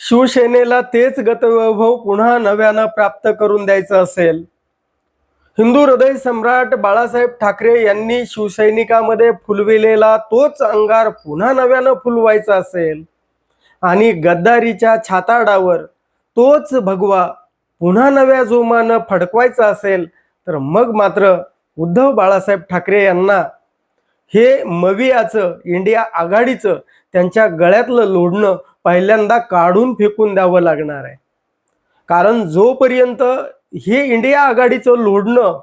शिवसेनेला तेच गतवैभव पुन्हा नव्यानं प्राप्त करून द्यायचं असेल. हिंदू हृदय सम्राट बाळासाहेब ठाकरे यांनी शिवसैनिकामध्ये फुलविलेला तोच अंगार पुन्हा नव्यानं फुलवायचा असेल. आणि गद्दारीच्या छाताडावर तोच भगवा पुन्हा नव्या जोमानं फडकवायचा असेल तर मग मात्र उद्धव बाळासाहेब ठाकरे यांना हे मवियाचं इंडिया आघाडीचं त्यांच्या गळ्यातलं लोढणं पहिल्यांदा काढून फेकून द्यावं लागणार आहे. कारण जोपर्यंत हे इंडिया आघाडीचं लोढणं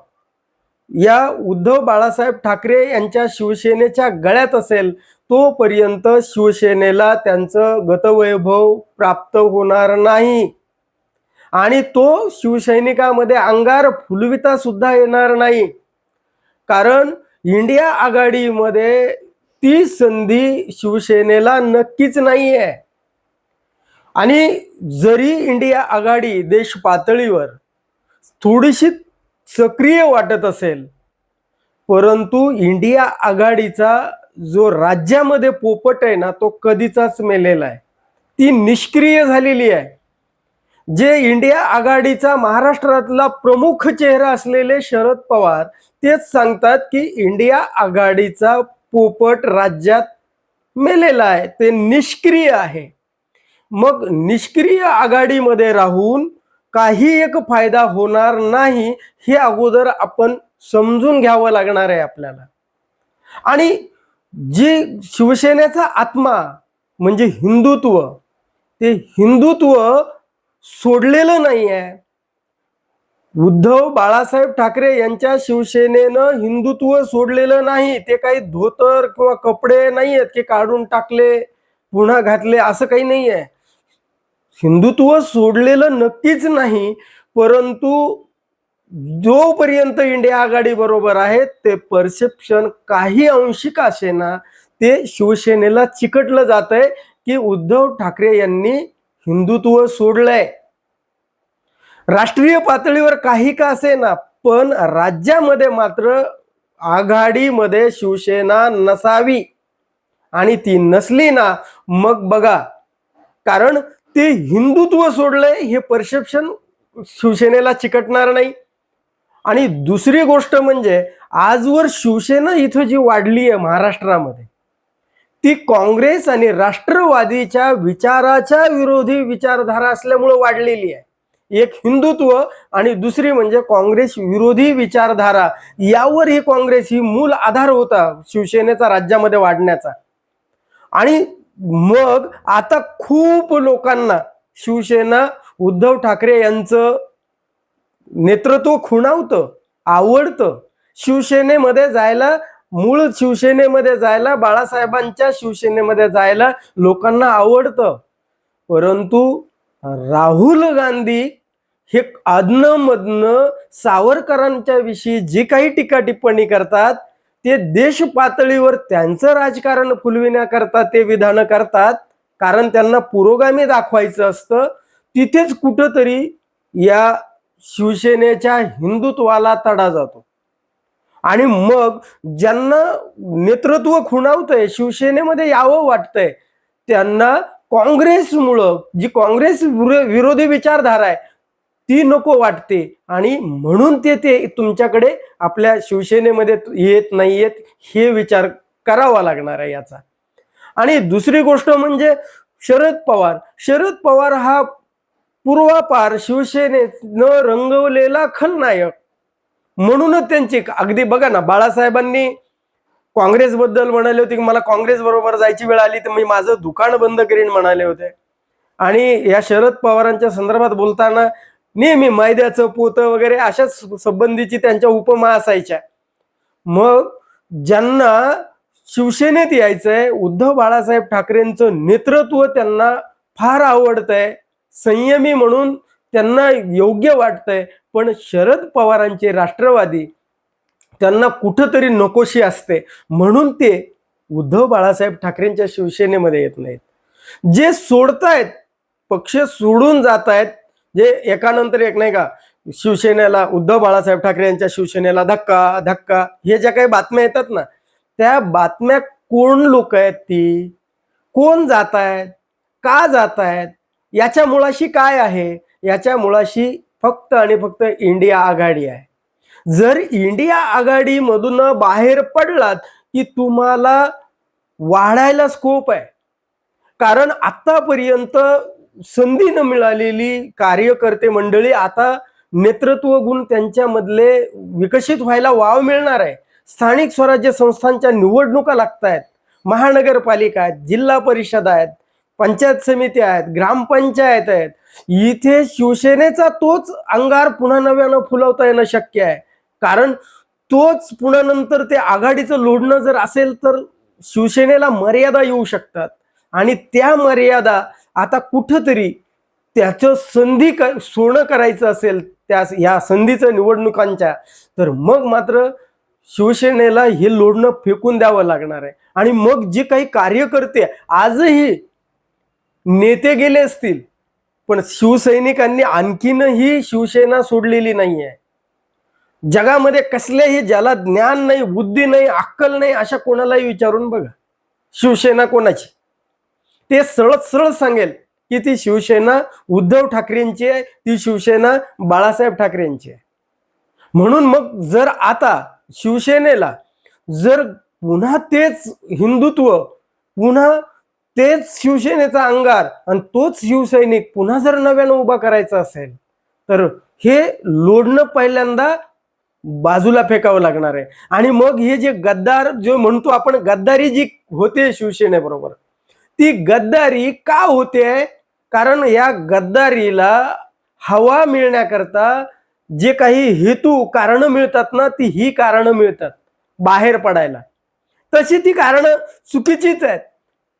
या उद्धव बाळासाहेब ठाकरे यांच्या शिवसेनेच्या गळ्यात असेल तोपर्यंत शिवसेनेला त्यांचं गतवैभव प्राप्त होणार नाही. आणि तो शिवसैनिकामध्ये अंगार फुलविता सुद्धा येणार नाही. कारण इंडिया आघाडीमध्ये ती संधी शिवसेनेला नक्कीच नाही आहे आणि जरी इंडिया आघाडी देश पातळीवर थोडीशी सक्रिय वाटत असेल परंतु इंडिया आघाडीचा जो राज्यामध्ये पोपट आहे ना तो कधीचाच मेलेला आहे. ती निष्क्रिय झालेली आहे. जे इंडिया आघाडीचा महाराष्ट्रातला प्रमुख चेहरा असलेले शरद पवार तेच सांगतात की इंडिया आघाडीचा पोपट राज्यात मेलेला आहे. ते निष्क्रिय आहे. मग निष्क्रिय आघाडीमध्ये राहून काही एक फायदा होणार नाही हे अगोदर आपण समजून घ्यावं लागणार आहे आपल्याला. आणि जी शिवसेनेचा आत्मा म्हणजे हिंदुत्व ते हिंदुत्व सोडलेलं नाही आहे उद्धव बाळासाहेब ठाकरे यांच्या शिवसेनेनं हिंदुत्व सोडलेलं नाही. ते काही धोतर किंवा कपडे नाही आहेत की काढून टाकले पुन्हा घातले असं काही नाही आहे हिंदुत्व सोडलेलं नक्कीच नाही परंतु जोपर्यंत इंडिया आघाडी बरोबर आहे ते परसेप्शन काही अंशिक असेना ते शिवसेनेला चिकटलं जात आहे की उद्धव ठाकरे यांनी हिंदुत्व सोडलंय. राष्ट्रीय पातळीवर काही का असेना पण राज्यामध्ये मात्र आघाडीमध्ये शिवसेना नसावी. आणि ती नसली ना मग बघा. कारण ते हिंदुत्व सोडलंय हे परसेप्शन शिवसेनेला चिकटणार नाही. आणि दुसरी गोष्ट म्हणजे आजवर शिवसेना इथं जी वाढली आहे महाराष्ट्रामध्ये ती काँग्रेस आणि राष्ट्रवादीच्या विचाराच्या विरोधी विचारधारा असल्यामुळं वाढलेली आहे. एक हिंदुत्व आणि दुसरी म्हणजे काँग्रेस विरोधी विचारधारा यावर ही काँग्रेस ही मूल आधार होता शिवसेनेचा राज्यामध्ये वाढण्याचा. आणि मग आता खूप लोकांना शिवसेना उद्धव ठाकरे यांचं नेतृत्व खुणावतं आवडतं. शिवसेनेमध्ये जायला मूळ शिवसेनेमध्ये जायला बाळासाहेबांच्या शिवसेनेमध्ये जायला लोकांना आवडतं. परंतु राहुल गांधी हे आदनं सावरकरांच्या विषयी जी काही टीका टिप्पणी करतात ते देश पातळीवर त्यांचं राजकारण फुलविण्याकरता ते विधानं करतात कारण त्यांना पुरोगामी दाखवायचं असतं. तिथेच कुठंतरी या शिवसेनेच्या हिंदुत्वाला तडा जातो. आणि मग ज्यांना नेतृत्व खुणावतंय शिवसेनेमध्ये यावं वाटतंय त्यांना काँग्रेसमुळं जी काँग्रेस विरोधी विचारधारा आहे ती नको वाटते. आणि म्हणून ते ते तुमच्याकडे आपल्या शिवसेनेमध्ये येत नाही येत हे विचार करावा लागणार आहे याचा. आणि दुसरी गोष्ट म्हणजे शरद पवार. शरद पवार हा पूर्वापार शिवसेनेनं रंगवलेला खलनायक. म्हणूनच त्यांची अगदी बघा ना बाळासाहेबांनी काँग्रेसबद्दल म्हणाले होते की मला काँग्रेस बरोबर जायची वेळ आली तर मी माझं दुकान बंद करीन म्हणाले होते. आणि या शरद पवारांच्या संदर्भात बोलताना नेहमी मैद्याचं पोतं वगैरे अशाच संबंधीची त्यांच्या उपमा असायच्या. मग ज्यांना शिवसेनेत यायचंय उद्धव बाळासाहेब ठाकरेंचं नेतृत्व त्यांना फार आवडतंय. संयमी म्हणून त्यांना योग्य वाटतंय. पण शरद पवारांचे राष्ट्रवादी त्यांना कुठंतरी नकोशी असते. म्हणून ते उद्धव बाळासाहेब ठाकरेंच्या शिवसेनेमध्ये येत नाहीत. जे सोडतायत पक्ष सोडून जात आहेत जे एकानंतर एक नाही का शिवसेनेला उद्धव बाळासाहेब ठाकरे यांच्या शिवसेनेला धक्का धक्का हे ज्या काही बातम्या येतात ना त्या बातम्या कोण लोक आहेत ती? कोण जात आहेत का जात आहेत याच्या मुळाशी काय आहे? याच्या मुळाशी फक्त आणि फक्त इंडिया आघाडी आहे. जर इंडिया आघाडीमधून बाहेर पडलात की तुम्हाला वाढायला स्कोप आहे. कारण आतापर्यंत संधी न मिळालेली कार्यकर्ते मंडळी आता नेतृत्व गुण त्यांच्यामधले विकसित व्हायला वाव मिळणार आहे. स्थानिक स्वराज्य संस्थांच्या निवडणुका लागत आहेत महानगरपालिका आहेत जिल्हा परिषद आहेत पंचायत समिती आहेत ग्रामपंचायत आहेत. इथे शिवसेनेचा तोच अंगार पुन्हा नव्यानं फुलवता येणं शक्य आहे. कारण तोच पुन्हा नंतर ते आघाडीचं लोढणं जर असेल तर शिवसेनेला मर्यादा येऊ शकतात. आणि त्या मर्यादा आता कुठंतरी त्याचं संधी क सोनं करायचं असेल त्या ह्या संधीचं निवडणुकांच्या तर मग मात्र शिवसेनेला हे लोढणं फेकून द्यावं लागणार आहे. आणि मग जे काही कार्यकर्ते आजही नेते गेले असतील पण शिवसैनिकांनी आणखीनही शिवसेना सोडलेली नाही आहे जगामध्ये कसल्याही ज्याला ज्ञान नाही बुद्धी नाही अक्कल नाही अशा कोणालाही विचारून बघा. शिवसेना कोणाची? ते सरळ सरळ सांगेल की ती शिवसेना उद्धव ठाकरेंची आहे ती शिवसेना बाळासाहेब ठाकरेंची आहे. म्हणून मग जर आता शिवसेनेला जर पुन्हा तेच हिंदुत्व पुन्हा तेच शिवसेनेचा अंगार आणि तोच शिवसैनिक पुन्हा जर नव्यानं उभा करायचा असेल तर हे लोढणं पहिल्यांदा बाजूला फेकावं लागणार आहे. आणि मग हे जे गद्दार जो म्हणतो आपण गद्दारी जी होते शिवसेनेबरोबर ती गद्दारी का होते? कारण या गद्दारीला हवा मिळण्याकरता जे काही हेतू कारणं मिळतात ना ती ही कारणं मिळतात बाहेर पडायला. तशी ती कारणं चुकीचीच आहेत.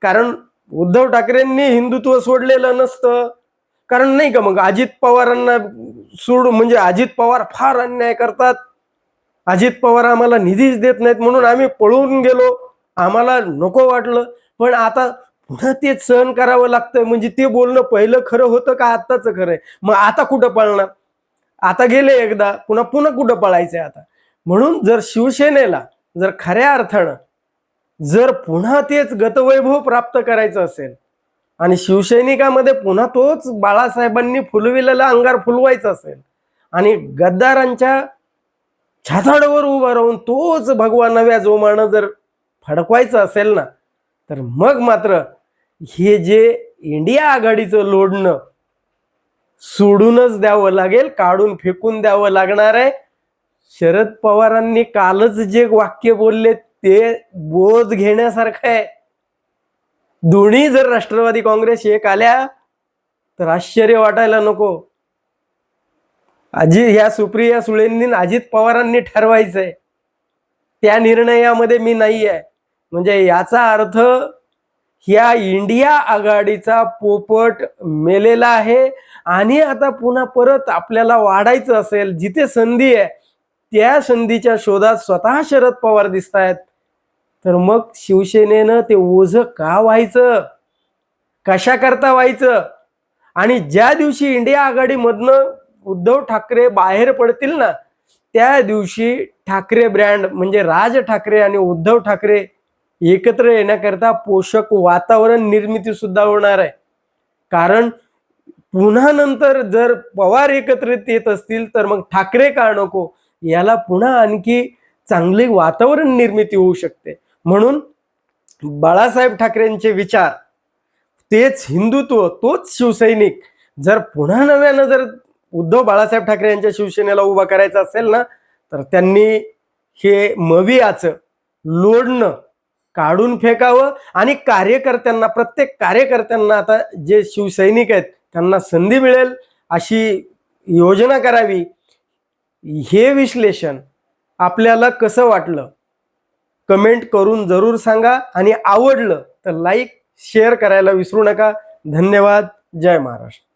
कारण उद्धव ठाकरेंनी हिंदुत्व सोडलेलं नसतं. कारण नाही का मग अजित पवारांना सोड म्हणजे अजित पवार फार अन्याय करतात. अजित पवार आम्हाला निधीच देत नाहीत म्हणून आम्ही पळून गेलो. आम्हाला नको वाटलं. पण आता पुन्हा तेच सहन करावं लागतंय? म्हणजे ते बोलणं पहिलं खरं होतं का आत्ताच खरं आहे? मग आता कुठं पळणार? आता गेले एकदा पुन्हा पुन्हा कुठं पळायचंय आता? म्हणून जर शिवसेनेला जर खऱ्या अर्थानं जर पुन्हा तेच गतवैभव प्राप्त करायचं असेल आणि शिवसैनिकामध्ये पुन्हा तोच बाळासाहेबांनी फुलविलेला अंगार फुलवायचा असेल आणि गद्दारांच्या छाताडावर उभा राहून तोच भगवा नव्या जोमानं जर फडकवायचं असेल ना तर मग मात्र हे जे इंडिया आघाडीचं लोडणं सोडूनच द्यावं लागेल काढून फेकून द्यावं लागणार आहे. शरद पवारांनी कालच जे वाक्य बोलले ते बोध घेण्यासारखं आहे. दोन्ही जर राष्ट्रवादी काँग्रेस एक आल्या तर आश्चर्य वाटायला नको. अजित ह्या सुप्रिया सुळेंनी अजित पवारांनी ठरवायचंय. त्या निर्णयामध्ये मी नाही आहे म्हणजे याचा अर्थ ह्या इंडिया आघाडीचा पोपट मेलेला आहे आणि आता पुन्हा परत आपल्याला वाढायचं असेल जिथे संधी आहे त्या संधीच्या शोधात स्वतः शरद पवार दिसत आहेत तर मग शिवसेनेनं ते ओझ का व्हायचं? कशा करता व्हायचं? आणि ज्या दिवशी इंडिया आघाडीमधनं उद्धव ठाकरे बाहेर पडतील ना त्या दिवशी ठाकरे ब्रँड म्हणजे राज ठाकरे आणि उद्धव ठाकरे एकत्र येण्याकरता पोषक वातावरण निर्मिती सुद्धा होणार आहे. कारण पुन्हा नंतर जर पवार एकत्रित येत असतील तर मग ठाकरे का नको? याला पुन्हा आणखी चांगली वातावरण निर्मिती होऊ शकते. म्हणून बाळासाहेब ठाकरेंचे विचार तेच हिंदुत्व तोच शिवसैनिक. जर पुन्हा नव्यानं जर उद्धव बाळासाहेब ठाकरे यांच्या शिवसेनेला उभा करायचा असेल ना तर त्यांनी हे मवियाचं लोडणं काढून फेकावं आणि कार्यकर्त्यांना प्रत्येक कार्यकर्त्यांना आता जे शिवसैनिक आहेत त्यांना संधी मिळेल अशी योजना करावी. हे विश्लेषण आपल्याला कसं वाटलं? कमेंट करून जरूर सांगा आणि आवडलं तर लाईक शेअर करायला विसरू नका. धन्यवाद. जय महाराष्ट्र.